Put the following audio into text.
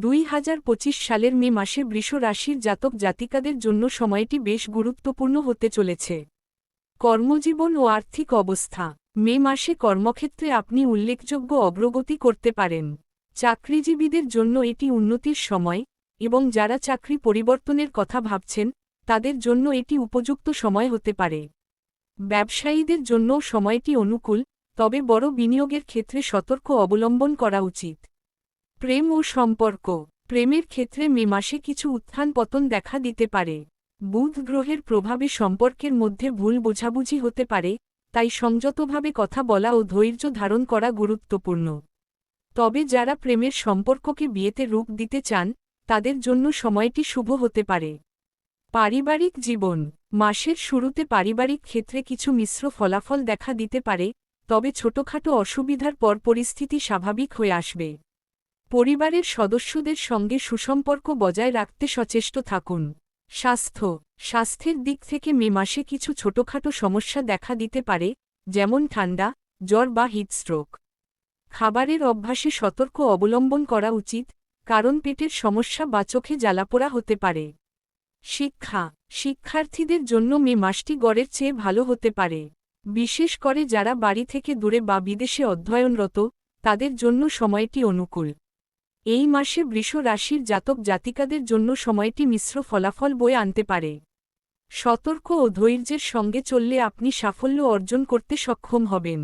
দুই হাজার পঁচিশ সালের মে মাসে বৃষ রাশির জাতক জাতিকাদের জন্য সময়টি বেশ গুরুত্বপূর্ণ হতে চলেছে। কর্মজীবন ও আর্থিক অবস্থা। মে মাসে কর্মক্ষেত্রে আপনি উল্লেখযোগ্য অগ্রগতি করতে পারেন। চাকরিজীবীদের জন্য এটি উন্নতির সময় এবং যারা চাকরি পরিবর্তনের কথা ভাবছেন, তাদের জন্য এটি উপযুক্ত সময় হতে পারে। ব্যবসায়ীদের জন্য সময়টি অনুকূল, তবে বড় বিনিয়োগের ক্ষেত্রে সতর্ক অবলম্বন করা উচিত। প্রেম ও সম্পর্ক। প্রেমের ক্ষেত্রে মে মাসে কিছু উত্থান পতন দেখা দিতে পারে। বুধ গ্রহের প্রভাবে সম্পর্কের মধ্যে ভুল বোঝাবুঝি হতে পারে, তাই সংযতভাবে কথা বলা ও ধৈর্য ধারণ করা গুরুত্বপূর্ণ। তবে যারা প্রেমের সম্পর্ককে বিয়েতে রূপ দিতে চান, তাদের জন্য সময়টি শুভ হতে পারে। পারিবারিক জীবন। মাসের শুরুতে পারিবারিক ক্ষেত্রে কিছু মিশ্র ফলাফল দেখা দিতে পারে, তবে ছোটখাটো অসুবিধার পর পরিস্থিতি স্বাভাবিক হয়ে আসবে। পরিবারের সদস্যদের সঙ্গে সুসম্পর্ক বজায় রাখতে সচেষ্ট থাকুন। স্বাস্থ্য। স্বাস্থ্যের দিক থেকে মে মাসে কিছু ছোটখাটো সমস্যা দেখা দিতে পারে, যেমন ঠান্ডা, জ্বর বা হিটস্ট্রোক খাবারের অভ্যাসে সতর্ক অবলম্বন করা উচিত, কারণ পেটের সমস্যা বা চোখে জ্বালাপোড়া হতে পারে। শিক্ষা। শিক্ষার্থীদের জন্য মে মাসটি গড়ের চেয়ে ভালো হতে পারে। বিশেষ করে যারা বাড়ি থেকে দূরে বা বিদেশে অধ্যয়নরত, তাদের জন্য সময়টি অনুকূল। এই মাসে বৃষ রাশির জাতক জাতিকাদের জন্য সময়টি মিশ্র ফলাফল বয়ে আনতে পারে। সতর্ক ও ধৈর্যের সঙ্গে চললে আপনি সাফল্য অর্জন করতে সক্ষম হবেন।